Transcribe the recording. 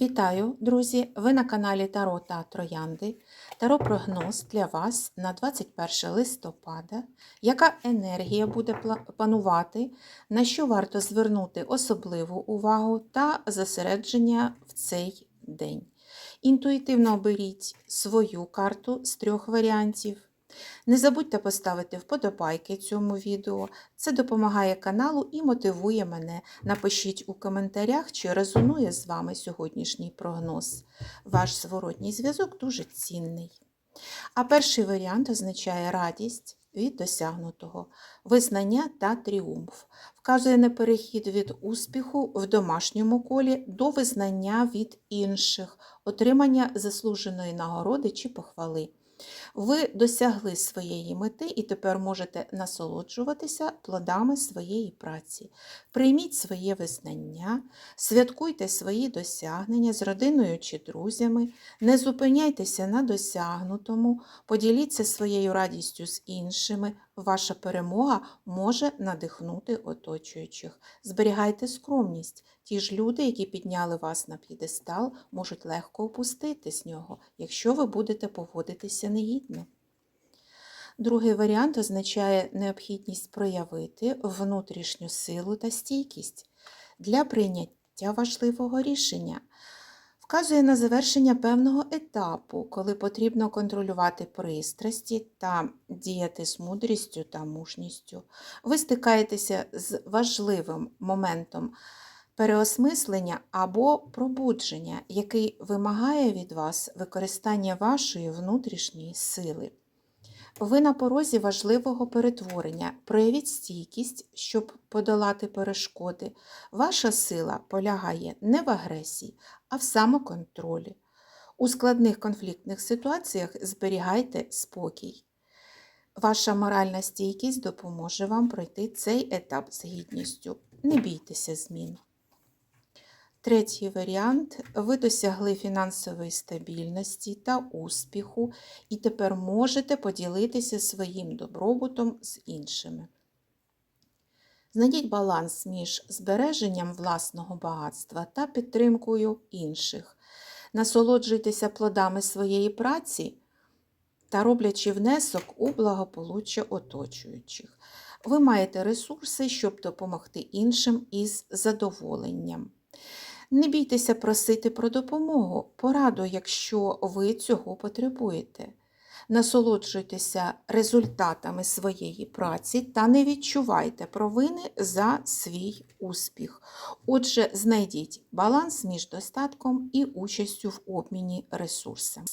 Вітаю, друзі! Ви на каналі Таро та Троянди. Таро прогноз для вас на 21 листопада. Яка енергія буде панувати, на що варто звернути особливу увагу та зосередження в цей день? Інтуїтивно оберіть свою карту з трьох варіантів. Не забудьте поставити вподобайки цьому відео. Це допомагає каналу і мотивує мене. Напишіть у коментарях, чи резонує з вами сьогоднішній прогноз. Ваш зворотній зв'язок дуже цінний. А перший варіант означає радість від досягнутого, визнання та тріумф. Вказує на перехід від успіху в домашньому колі до визнання від інших, отримання заслуженої нагороди чи похвали. Ви досягли своєї мети і тепер можете насолоджуватися плодами своєї праці. Прийміть своє визнання, святкуйте свої досягнення з родиною чи друзями, не зупиняйтеся на досягнутому, поділіться своєю радістю з іншими. Ваша перемога може надихнути оточуючих. Зберігайте скромність. Ті ж люди, які підняли вас на п'єдестал, можуть легко опустити з нього, якщо ви будете поводитися негідно. Другий варіант означає необхідність проявити внутрішню силу та стійкість для прийняття важливого рішення. Вказує на завершення певного етапу, коли потрібно контролювати пристрасті та діяти з мудрістю та мужністю. Ви стикаєтеся з важливим моментом переосмислення або пробудження, який вимагає від вас використання вашої внутрішньої сили. Ви на порозі важливого перетворення. Проявіть стійкість, щоб подолати перешкоди. Ваша сила полягає не в агресії, а в самоконтролі. У складних конфліктних ситуаціях зберігайте спокій. Ваша моральна стійкість допоможе вам пройти цей етап з гідністю. Не бійтеся змін. Третій варіант ви досягли фінансової стабільності та успіху і тепер можете поділитися своїм добробутом з іншими. Знайдіть баланс між збереженням власного багатства та підтримкою інших. Насолоджуйтеся плодами своєї праці та роблячи внесок у благополуччя оточуючих. Ви маєте ресурси, щоб допомогти іншим із задоволенням. Не бійтеся просити про допомогу, пораду, якщо ви цього потребуєте. Насолоджуйтеся результатами своєї праці та не відчувайте провини за свій успіх. Отже, знайдіть баланс між достатком і участю в обміні ресурсами.